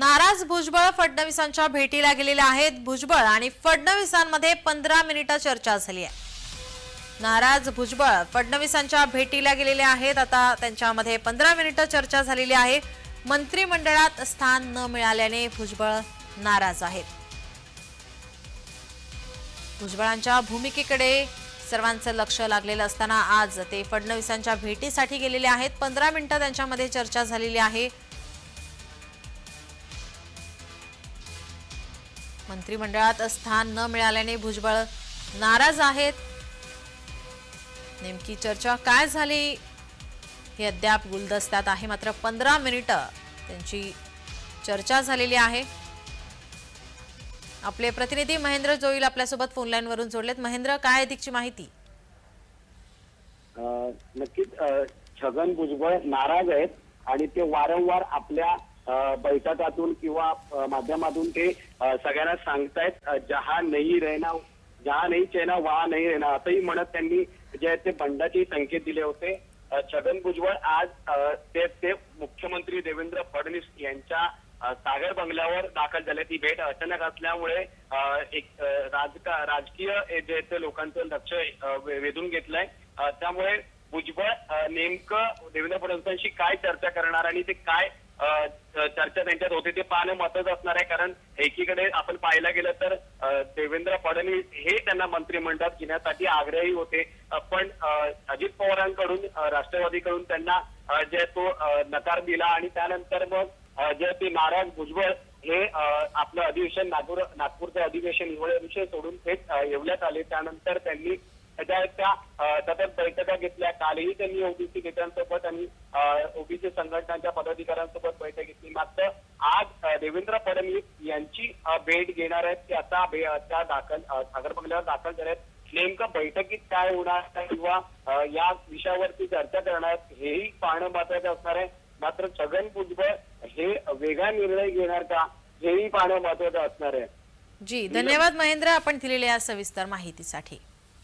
नाराज भुजबळ फडणवीसांच्या भेटीला गेलेले आहेत. भुजबळ आणि फडणवीसांमध्ये पंधरा मिनिटं चर्चा झाली आहे. नाराज भुजबळ फडणवीसांच्या भेटीला गेलेले आहेत. आता त्यांच्यामध्ये पंधरा मिनिटं चर्चा झालेली आहे. मंत्रिमंडळात स्थान न मिळाल्याने भुजबळ नाराज आहेत. भुजबळांच्या भूमिकेकडे सर्वांचं लक्ष लागलेलं असताना आज ते फडणवीसांच्या भेटीसाठी गेलेले आहेत. पंधरा मिनिटं त्यांच्यामध्ये चर्चा झालेली आहे. मंत्रिमंडळात स्थान न मिळाल्याने भुजबळ नाराज आहेत. नेमकी चर्चा काय झाली? हे अद्याप गुलदस्त्यात आहे. मात्र पंधरा मिनिटं त्यांची चर्चा झालेली आहे. आपले प्रतिनिधी महेंद्र जोईल आपल्यासोबत फोन जोडलेत. महेंद्र काय अधिकची माहिती? नक्कीच छगन भुजबळ नाराज आहेत आणि ते वारंवार आपल्या बैठकातून किंवा माध्यमातून ते सगळ्यांना सांगतायत जहा नाही रहना जहा नाही चेना वहा नाही रहना. असंही म्हणत त्यांनी जे आहेत ते बंडाचे संकेत दिले होते. छगन भुजबळ आज ते ते मुख्यमंत्री देवेंद्र फडणवीस यांच्या सागर बंगल्यावर दाखल झाले. ती भेट अचानक असल्यामुळे एक राजका राजकीय जे ते लोकांचं लक्ष वे- वेधून घेतलंय. त्यामुळे भुजबळ नेमकं देवेंद्र फडणवीसांशी काय चर्चा करणार आणि ते काय चर्चा त्यांच्यात होती ते पाहणं महत्वाचं असणार आहे. कारण एकीकडे आपण पाहायला गेलं तर देवेंद्र फडणवीस हे त्यांना मंत्रिमंडळात घेण्यासाठी आग्रही होते. पण अजित पवारांकडून राष्ट्रवादीकडून त्यांना जे तो नकार दिला आणि त्यानंतर मग जे ते नारायण भुजबळ हे आपलं अधिवेशन नागपूर नागपूरचं अधिवेशन हिवाळी विषय सोडून थेट येवण्यात येवल्यात आले. त्यानंतर त्यांनी त्या त्या सतत बैठका घेतल्या. कालही त्यांनी ओबीसी नेत्यांसोबत आणि ओबीसी संघटनांच्या पदाधिकारी आज देवेंद्र फडणवीस यांची भेट घेणार आहेत. ते आता त्या दाखल सागर बंगल्यावर दाखल झाले आहेत. नेमकं बैठकीत काय होणार किंवा या विषयावरती चर्चा करणार आहेत हेही पाहणं महत्वाचं असणार आहे. मात्र छगन भुजबळ हे वेगळा निर्णय घेणार का हेही पाहणं महत्वाचं असणार आहे. जी धन्यवाद महेंद्र. आपण दिलेल्या सविस्तर माहितीसाठी.